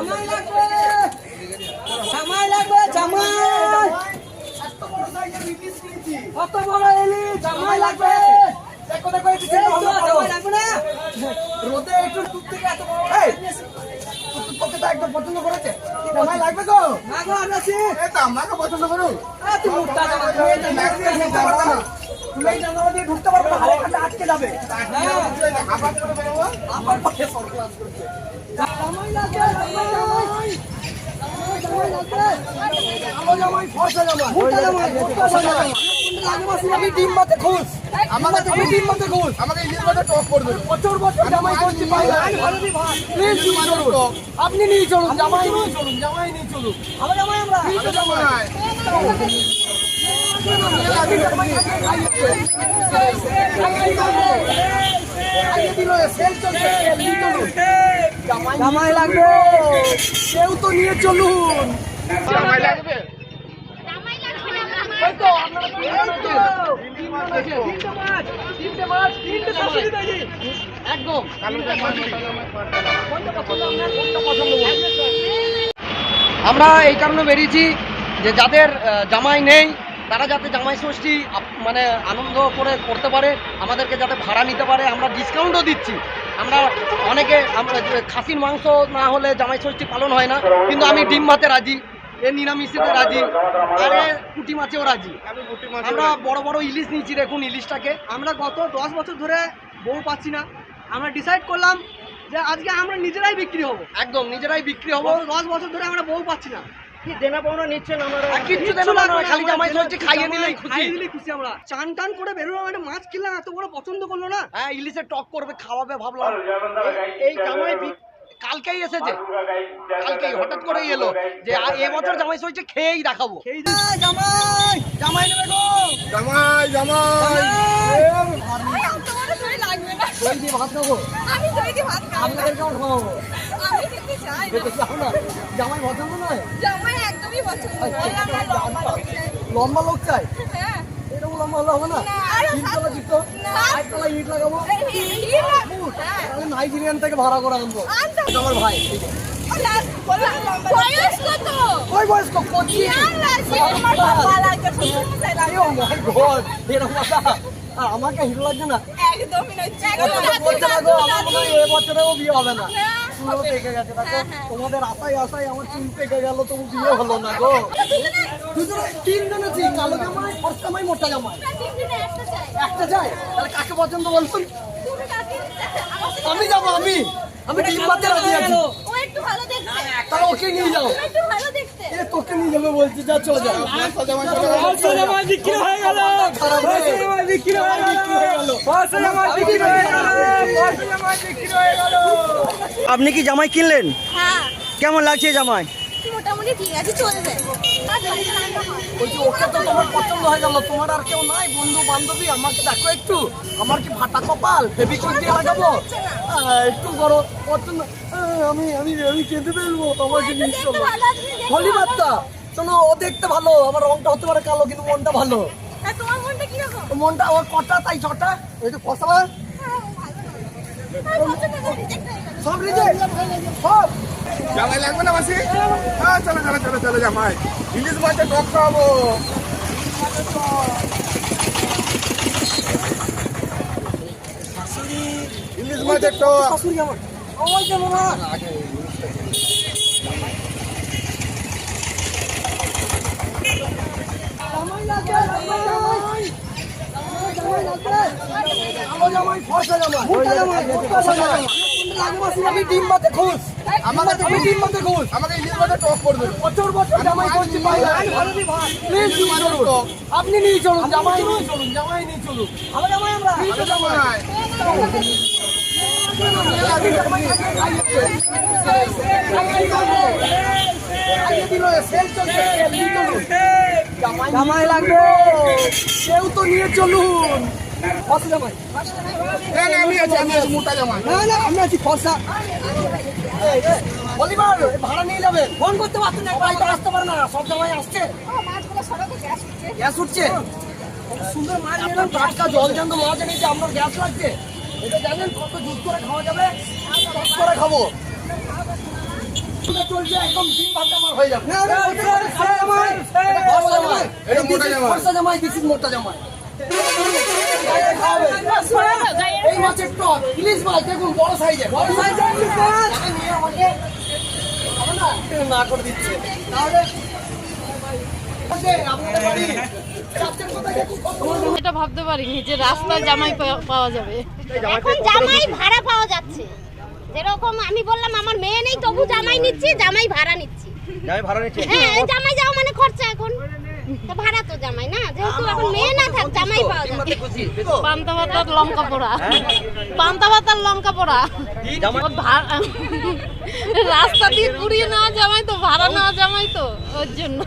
জামাই লাগবে। জামাই লাগবে জামাই। কত বড় এলি জামাই লাগবে। করো। রোদে একটু দূর থেকে এত বড় তোকে তো একদম পছন্দ করেছে। জামাই লাগবে গো না গো আমি আছি। এই তো আমাকে পছন্দ পারবে না তুমি এই দিয়ে ঢুকতে পারবে না আটকে যাবে। হ্যাঁ। আবার করে করছে আপনি নিয়ে চলুন জামাই নিয়ে চলুন জামাই নিয়ে চলুন আমার জামাই আমরা জামাই লাগবে কেউ তো নিয়ে চলুন জামাই লাগবে এই তো, আপনারা কি বলছেন? তিনটে মাছ, তিনটে শাশুড়ি দেখি। একদম কোনটা পছন্দ আপনার? কোনটা পছন্দ বলুন? আমরা এই কারণে বেরিয়েছি যে যাদের জামাই নেই তারা যাতে জামাই ষষ্ঠী আপ- মানে আনন্দ করে করতে পারে আমাদেরকে যাতে ভাড়া নিতে পারে আমরা ডিসকাউন্টও দিচ্ছি আমরা অনেকে আমরা যে খাসির মাংস না হলে জামাই ষষ্ঠী পালন হয় না কিন্তু আমি ডিম ভাতে রাজি এ নিরামিষেতে রাজি আর এ পুঁটি মাছেও রাজি। আমরা বড় বড় ইলিশ নিয়েছি দেখুন ইলিশটাকে। আমরা গত দশ বছর ধরে বউ পাচ্ছি না। আমরা ডিসাইড করলাম যে আজকে আমরা নিজেরাই বিক্রি হব। একদম নিজেরাই বিক্রি হব। দশ বছর ধরে আমরা বউ পাচ্ছি না। কি দেনা পাওনা নিচ্ছেন আমার? কিচ্ছু দেবো না খালি জামাই চলছে খাইয়ে দিলেই খুশি। খাইয়ে খুশি আমরা। চান টান করে বেরোলাম একটা মাছ কিনলাম এত বড় পছন্দ করল না। হ্যাঁ ইলিশে টক করবে খাওয়াবে ভাবলাম। এই- এই জামাই কালকেই এসেছে। কালকেই হঠাৎ করেই এলো যে এবছর জামাই চলছে খেয়েই দেখাবো। জামাই! জামাই নেবে গো! জামাই জামাই! বড় দই দিয়ে ভাত খাব? আমি দই দিয়ে ভাত খাব না। আপনাদের কেমন খাওয়াবো আমি খেতে চাই না। জামাই পছন্দ নয়? জামাই একদমই পছন্দ নয়। লম্বা লোক চাই। লম্বা লোক চাই? হ্যাঁ। এরকম লম্বা হলে হবে না? তিনতলা সাত- চিত্র ইট লাগাবো। আমি নাইজেরিয়ান থেকে ভাড়া করে আনব। আমার ভাই। বয়স কত? ওই বয়স কো কোচি Young লাগছে, আমার লম্বা লাগছে, শ্বশুর মশাই লাগছে। ও মাই গড এরকম কথা আর আমাকে হিরো লাগছে না। একদমই না হয় দাদু, এ বছরেও বিয়ে হবে না। চুলও পেকে গেছে দেখো হ্যাঁ, হ্যাঁ। তোমাদের আশায় আশায় আমার চুল পেকে গেল তবু বিয়ে হলো না গো। দুজনে তিনজনে আছি কালো জামাই ফর্স জামাই মোটা জামাই। একটা চাই। তাহলে কাকে পছন্দ সাথে আমি যাব আমি। আমি ডিম পাতে রাজি আছি। ও একটু ভালো দেখতে। তাহলে ওকে নিয়ে যাও। তোকে নিয়ে যাবে বলছি যা চলে যাও ফর্সা জামাই চলে গেল। জামাই বিক্রি হয়ে গেল। জামাই বিক্রি হয়ে গেল। আপনি কি জামাই কিনলেন? হ্যাঁ। কেমন লাগছে জামাই? মোটামুটি ঠিক আছে চলবে। বলছি ওকে তো তোমার পছন্দ হয়ে গেল। তোমার আর কেউ নাই বন্ধু বান্ধবী আমাকে দেখো একটু। আমার কি ফাটা কপাল? ফেবিকুইক দিয়ে লাগাবো? একটু বড় পছন্দ। আমি আমি আমি কেঁদে ফেলব তোমাকে নিয়ে চলো হলি বার্তা ও দেখতে ভালো। আমার রংটা হতে পারে কালো কিন্তু মনটা ভালো। মনটা ওর কটা তাই ছটা? ওই তো ফসলা সব রিজেক্ট সব। জামাই লাগবে না মাসি হ্যাঁ চলো চলো চলো চলো জামাই ইলিশ মাছের টক খাওয়াবো ইলিশ মাছের টক ওই আমি ডিম ভাতে খুশ আমাকে আমাকে ইলিশ টক করবে বছর বছর জামাই করছি পাই না প্লিজ চলুন আপনি নিয়ে চলুন জামাই নিয়ে চলুন জামাই নিয়ে চলুন। আমার জামাই আমরা। জামাই। জামাই লাগবে। কেউ তো নিয়ে চলুন। জামাই। আমি আছি আমি আছি মোটা জামাই। না না আমি আছি খরচা ভাড়া নিয়ে যাবে ফোন করতে পারছেন বাড়িতে আসতে পারে না সব জামাই আসছে গ্যাস উঠছে কত সুন্দর মাছ জ্যান্ত মাছ এনেছে আপনার গ্যাস লাগছে এটা জানেন কত জুত করে খাওয়া যাবে জুত করে খাব চলছে একদম জামাই হয়ে যাবে না, জামাই, এটা মোটা জামাই। is মোটা জামাই। এই মাছের টক, ইলিশ মাছ দেখুন বড় বড় না? করে দিচ্ছে তাহলে এটা ভাবতে পারিনি যে রাস্তায় জামাই পাওয়া- পাওয়া যাবে। এখন জামাই ভাড়া পাওয়া যাচ্ছে। যেরকম আমি বললাম আমার মেয়ে নেই তবু জামাই নিচ্ছি জামাই ভাড়া নিচ্ছি। জামাই ভাড়া নিচ্ছে। হ্যাঁ জামাই যাওয়া মানে খরচা এখন। তা ভাড়া তো জামাই না যেহেতু এখন মেয়ে না থাক জামাই পাওয়া যাচ্ছে পান্তা ভাতার লঙ্কা পোড়া। পান্তা ভাতার লঙ্কা পোড়া। রাস্তা দিয়ে ঘুরিয়ে নেওয়া জামাই তো ভাড়া নেওয়া জামাই তো ওর জন্য।